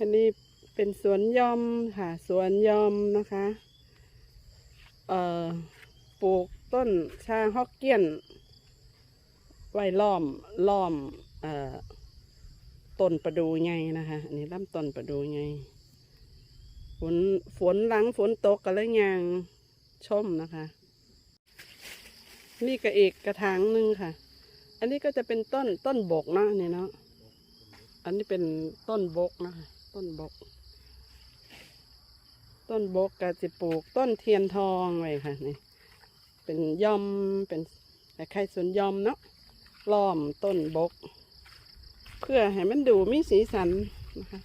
อันนี้เป็นสวนยอมค่ะ สวนยอมนะคะ เอ่อ ปลูกต้นชาฮอกเกี้ยน ไว้ล้อมล้อม เอ่อ ต้นประดูไงนะคะ อันนี้ลำต้นประดูไงฝนฝนหลังฝนตกก็เลยยางชมนะคะ นี่ก็อีกกระถางหนึ่งค่ะ อันนี้ก็จะเป็นต้นต้นบกเนาะนี่เนาะอันนี้เป็นต้นบกนะคะ ต้นบก ต้นบกก็จะปลูกต้นเทียนทองไว้ค่ะนี่เป็นย่อมเป็นคล้ายๆสวนย่อมเนาะล้อมต้นบก เพื่อให้มันดูมีสีสันนะคะ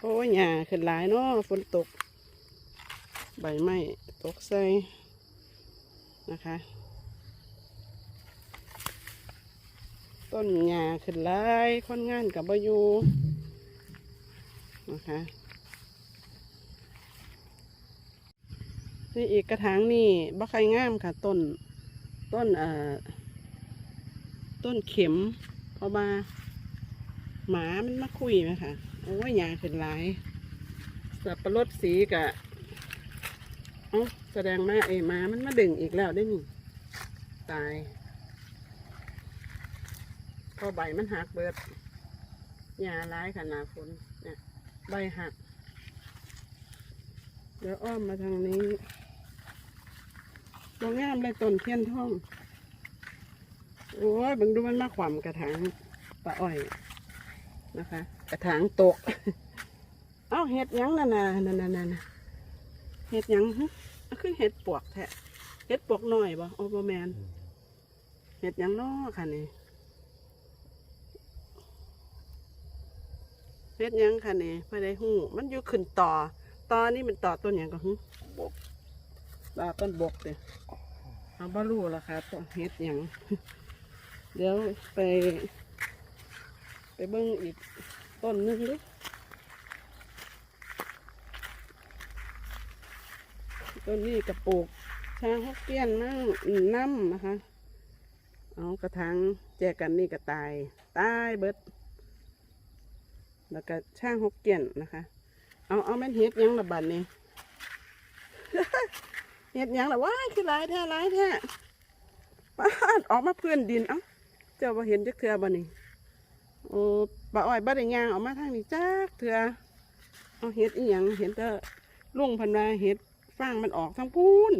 โอ้ยหญ้าขึ้นหลายเนาะฝนตก ใบไม้ตกใส่นะคะต้นหญ้าขึ้นหลายคนงานกับบอยู่ นะคะนี่อีกกระถางนี่บ่ใครงามค่ะ ต้น ต้นเอ่อต้นเข็มเพราะว่าหมามันมาคุยไหมคะโอ้ยหญ้าขึ้นหลาย สับปะรดสีกะเอ้าแสดงมาไอ้หมามันมาดึงอีกแล้วได้นี่ตายพอใบมันหักเบิดหญ้าร้ายขนาดฝนเนี่ย ใบหัก เดี๋ยวอ้อมมาทางนี้ตัวงามเลยต้นเทียนท่อง โอ้ยบังดูมันมาขวามกระถางปลาอ้อยนะคะ กระถางตก เอ้าเห็ดยังนั่นน่ะนั่นน่ะนั่นน่ะเห็ดยังฮะคือเห็ดปวกแทะเห็ดปวกหน้อยบ่โอ้บ่แมนเห็ดยังน้อค่ะนี่ เห็ดหยังค่ะนี่ไม่ได้หูมันอยู่ขึ้นต่อต่อนี่มันต่อต้นหยังก็หึบกต่อต้นบกเลยเอาบ่รู้ละค่ะต้นเห็ดหยังเดี๋ยวไป ไปเบิ่งอีกต้นหนึงดิต้นนี้กระปลูกช้างฮอกเกี้ยนมั่งน้ำนะคะ เอากระถางแจกกันนี่ก็ตาย ตายเบิด แล้วก็ช่างฮกเกียนนะคะ เอาเอาแม่นเฮ็ดยังละบัดนี้เฮ็ดยังละว้ายคือหลายแท้หลายแท้ป้าดออกมาเพื่อนดินเอ้าเจ้าบ่เห็นจักเทือบ่นี่โอ้ป้าอ้อยบ่ได้ย่างออกมาทางนี้จักเถื่อเอาเห็ดอีหยังเห็นแต่ลุงพันวาเห็ดฟางมันออกทั้งพูน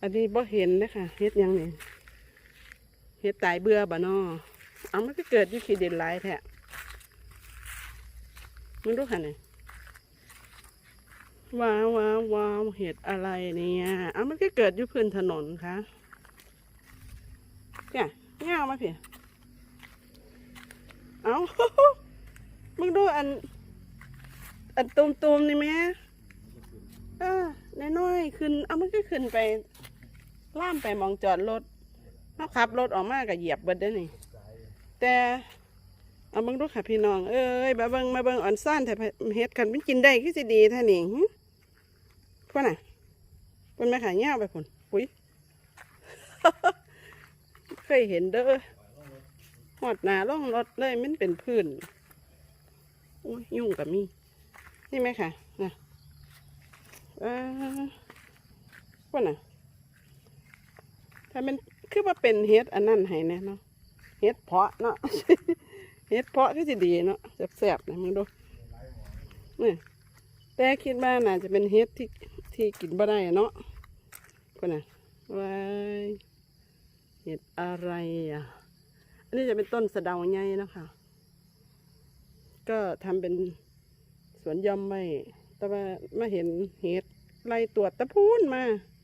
อันนี้บ่เห็นนะคะเห็ดยังนี่เห็ดตายเบื่อบ่นอเอามันก็เกิดอยู่ขี้ดินหลายแท้ มึงดูค่ะนี่ว้าวว้าวว้าวเห็ดอะไรเนี่ยเอามันก็เกิดอยู่พื้นถนนค่ะเนี่ยเงามาเพี่เอามึงดูอัน อันตูมตูมๆนี่แม่เออน้อยๆขึ้นเอามันก็ขึ้นไปล่ามไปมองจอดรถเขาขับรถออกมาก็เหยียบเบิดได้นี่แต่ เอาเบิ่งดูค่ะพี่น้อง เอ้ยมาเบิงมาเบิงอ่อนซ่อนแต่เฮ็ดกันมันกินได้คือสิดีท่านี่หึพวกน่ะเป็นแม่ขายเงี้ยวไปผลปุ๋ยเคยเห็นเด้อหอดหนาล่องรถเลยมันเป็นพื้นอุ้ยยุ่งกับมีนี่ไหมค่ะนะเออว่าน่ะ ถ้ามันคือว่าเป็นเฮ็ดอันนั้นให้แน่เนาะเฮ็ดเพาะเนาะ เฮ็ดเพาะก็จะดีเนาะแซ่บๆนะมึงดูนี่แต่คิดว่าน่าจะเป็นเฮ็ดที่ที่กินบ่ได้อะเนาะว่าน่ะว้ายเฮ็ดอะไรอะ อันนี้จะเป็นต้นสะเดาใหญ่นะคะก็ทำเป็นสวนยอมไว้แต่ว่ามาเห็นเห็ดไล่ตรวจตะพูนมา